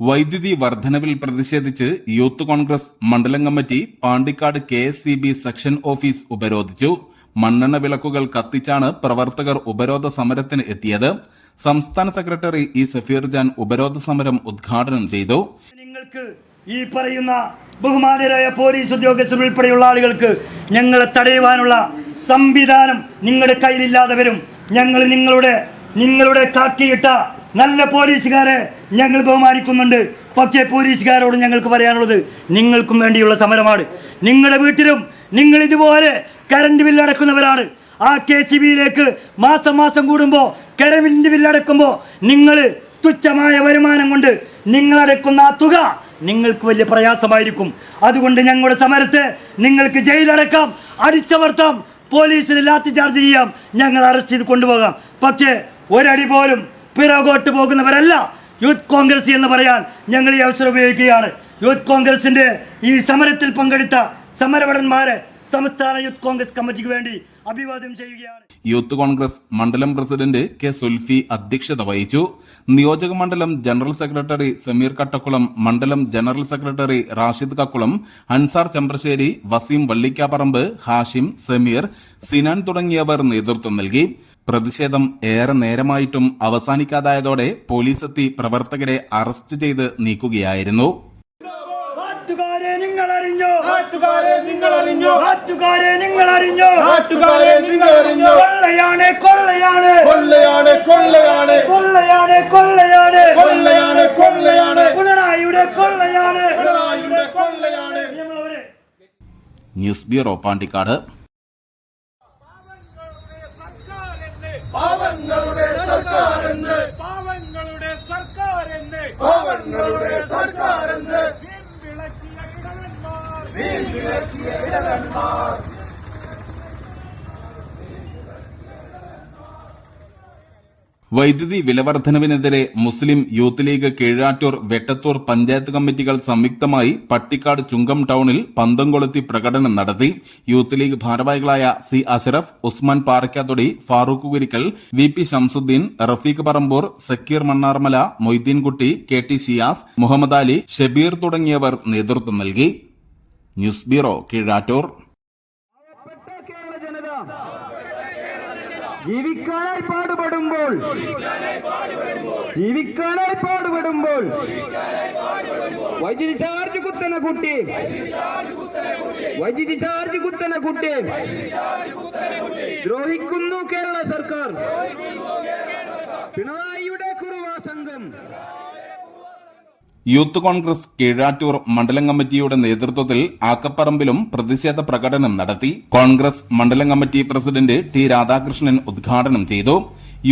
വൈദ്യുതി വർധനവിൽ പ്രതിഷേധിച്ച് യൂത്ത് കോൺഗ്രസ് മണ്ഡലം committee Pandikkad K section office ഉപരോധിച്ചു. മണ്ണെണ്ണ വിളക്കുകൾ കത്തിച്ചാണ് പ്രവർത്തകർ ഉപരോധ സമരത്തിന് എത്തിയത്. സംസ്ഥാന സെക്രട്ടറി ഇ സഫീർ ജാൻ ഉപരോധ സമരം ഉദ്ഘാടനം ചെയ്തു. നിങ്ങൾക്ക് ഈ പറയുന്ന ബഹുമാനരായ പോലീസ് ഉദ്യോഗസ്ഥർ ഉൾപ്പെടെയുള്ള ആളുകൾക്ക് ഞങ്ങളെ തടയുവാനുള്ള സംവിധാനം നിങ്ങളുടെ കയ്യിലില്ലാതെ വരും. ഞങ്ങൾ നിങ്ങളുടെ നിങ്ങളുടെ കാക്കിയിട്ട നല്ല പോലീസുകാരെ ഞങ്ങൾ ബഹുമാനിക്കുന്നുണ്ട്. പക്ഷേ പോലീസുകാരോട് ഞങ്ങൾക്ക് പറയാനുള്ളത് നിങ്ങൾക്കും വേണ്ടിയുള്ള സമരമാണ്. നിങ്ങളുടെ വീട്ടിലും നിങ്ങൾ ഇതുപോലെ കറണ്ട് ബില്ല് അടക്കുന്നവരാണ്. ആ കെ സി ബിയിലേക്ക് മാസം മാസം കൂടുമ്പോൾ കരവിന്റെ ബില്ല് അടക്കുമ്പോൾ നിങ്ങൾ തുച്ഛമായ വരുമാനം കൊണ്ട് നിങ്ങളടക്കുന്ന ആ തുക നിങ്ങൾക്ക് വലിയ പ്രയാസമായിരിക്കും. അതുകൊണ്ട് ഞങ്ങളുടെ സമരത്തെ നിങ്ങൾക്ക് ജയിലടക്കാം. അടിച്ചമർത്താം പോലീസിന് ലാത്തി ചാർജ് ചെയ്യാം. ഞങ്ങൾ അറസ്റ്റ് ചെയ്ത് കൊണ്ടുപോകാം. പക്ഷേ ഒരടി പോലും പിറകോട്ട് പോകുന്നവരല്ല. യൂത്ത് കോൺഗ്രസ് എന്ന് പറയാൻ ഞങ്ങൾ ഈ അവസരം ഉപയോഗിക്കുകയാണ്. യൂത്ത് കോൺഗ്രസിന്റെ ഈ സമരത്തിൽ പങ്കെടുത്ത സമരഭടന്മാരെ സംസ്ഥാന യൂത്ത് കോൺഗ്രസ് കമ്മിറ്റിക്ക് വേണ്ടി അഭിവാദ്യം ചെയ്യുകയാണ്. യൂത്ത് കോൺഗ്രസ് മണ്ഡലം പ്രസിഡന്റ് കെ സുൽഫി അധ്യക്ഷത വഹിച്ചു. നിയോജക മണ്ഡലം ജനറൽ സെക്രട്ടറി സമീർ കട്ടക്കുളം മണ്ഡലം ജനറൽ സെക്രട്ടറി റാഷിദ് കക്കുളം അൻസാർ ചെമ്പ്രശ്ശേരി വസീം വള്ളിക്കാപ്പറമ്പ് ഹാഷിം സമീർ സിനാൻ തുടങ്ങിയവർ നേതൃത്വം നൽകി. പ്രതിഷേധം ഏറെ നേരമായിട്ടും അവസാനിക്കാതായതോടെ പോലീസ് എത്തി പ്രവർത്തകരെ അറസ്റ്റ് ചെയ്ത് നീക്കുകയായിരുന്നു. നാട്ടുകാരെ നിങ്ങൾ അറിഞ്ഞോ നാട്ടുകാരെ നിങ്ങൾ അറിഞ്ഞോ നാട്ടുകാരെ നിങ്ങൾ അറിഞ്ഞോ നാട്ടുകാരെ നിങ്ങൾ അറിഞ്ഞോ കൊള്ളയാണ് കൊള്ളയാണ്. കൊള്ളയാണ് കൊള്ളയാണ്. കൊള്ളയാണ് കൊള്ളയാണ്. കൊള്ളയാണ് കൊള്ളയാണ്. പിണറായിയുടെ കൊള്ളയാണ്. പിണറായിയുടെ കൊള്ളയാണ്. News bureau Pandikkad. ഞങ്ങളുടെ സർക്കാരെന്ന് വിളക്കിയ ഇടവന്മാർ. വിളക്കിയ ഇടവന്മാർ. വൈദ്യുതി വിലവർദ്ധനവിനെതിരെ മുസ്ലിം യൂത്ത് ലീഗ് കീഴാറ്റൂർ വെട്ടത്തൂർ പഞ്ചായത്ത് കമ്മിറ്റികൾ സംയുക്തമായി പട്ടിക്കാട് ചുങ്കം ടൌണിൽ പന്തം കൊളുത്തി പ്രകടനം നടത്തി. യൂത്ത് ലീഗ് ഭാരവാഹികളായ C Ashraf Usman Parakkathodi Farooq Kurikkal V P Shamsuddin Rafeeq Parambur Sakkeer Mannarmala Moideenkutty K T Shiyas Muhammad Ali Shabeer തുടങ്ങിയവർ നേതൃത്വം നൽകി. News bureau Keezhattoor. ജീവിക്കാനായി പാടുപെടുമ്പോൾ ജീവിക്കാനായി പാടുപെടുമ്പോൾ വൈദ്യുതി ചാർജ് കുത്തന കുട്ടി വൈദ്യുതി ചാർജ് കുത്തന കുട്ടി ദ്രോഹിക്കുന്നു കേരള സർക്കാർ. പിണറായിയുടെ കുറുവാ സംഘം. യൂത്ത് കോൺഗ്രസ് കീഴാറ്റൂർ മണ്ഡലം കമ്മിറ്റിയുടെ നേതൃത്വത്തിൽ ആക്കപ്പറമ്പിലും പ്രതിഷേധ പ്രകടനം നടത്തി കോൺഗ്രസ് മണ്ഡലം കമ്മിറ്റി പ്രസിഡന്റ് ടി രാധാകൃഷ്ണൻ ഉദ്ഘാടനം ചെയ്തു.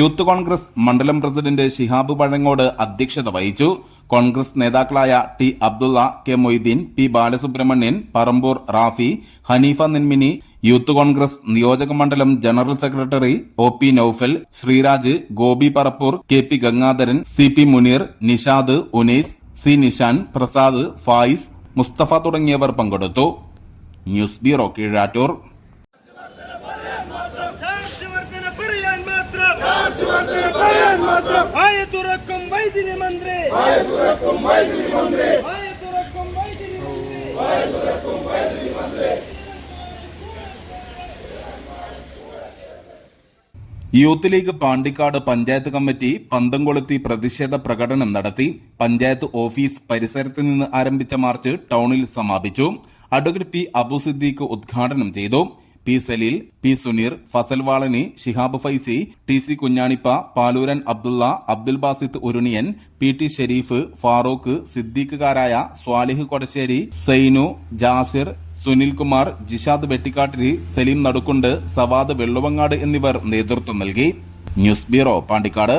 യൂത്ത് കോൺഗ്രസ് മണ്ഡലം പ്രസിഡന്റ് ഷിഹാബ് പഴങ്ങോട് അധ്യക്ഷത വഹിച്ചു. കോൺഗ്രസ് നേതാക്കളായ T Abdulla K Moideen P Balasubramanian Parambur Rafi Haneefa Ninmini youth Congress നിയോജക മണ്ഡലം general secretary O P Noufal Sreeraj Gopi Parappur K P Gangadharan C P Muneer Nishad Unais C Nishan Prasad Fayis Musthafa തുടങ്ങിയവർ പങ്കെടുത്തു. News bureau Keezhattoor. Charge പറയാൻ മാത്രം. ആയ തുറക്കും വൈദ്യുതി മന്ത്രി ആയ തുറക്കും വൈദ്യുതി മന്ത്രി youth League Pandikkad panchayat committee പന്തംകൊളുത്തി പ്രതിഷേധ പ്രകടനം നടത്തി പഞ്ചായത്ത് ഓഫീസ് പരിസരത്ത് നിന്ന് ആരംഭിച്ച മാർച്ച് ടൌണിൽ സമാപിച്ചു. അഡ്വക്കേറ്റ് പി അബു സിദ്ദീഖ് ഉദ്ഘാടനം ചെയ്തു. P Saleel P Suneer Fazal Valani Shihab Faizy T C Kunjanippa Paloran Abdulla Abdul Basith Urunian P T Sharif Farooq സിദ്ദീഖുകാരായ Swalih Kodassery Sainu Jasir Sunilkumar Jishad Vettikkattiri Saleem Nadukkund Savad Velluvangad എന്നിവർ നേതൃത്വം നൽകി. News bureau Pandikkad.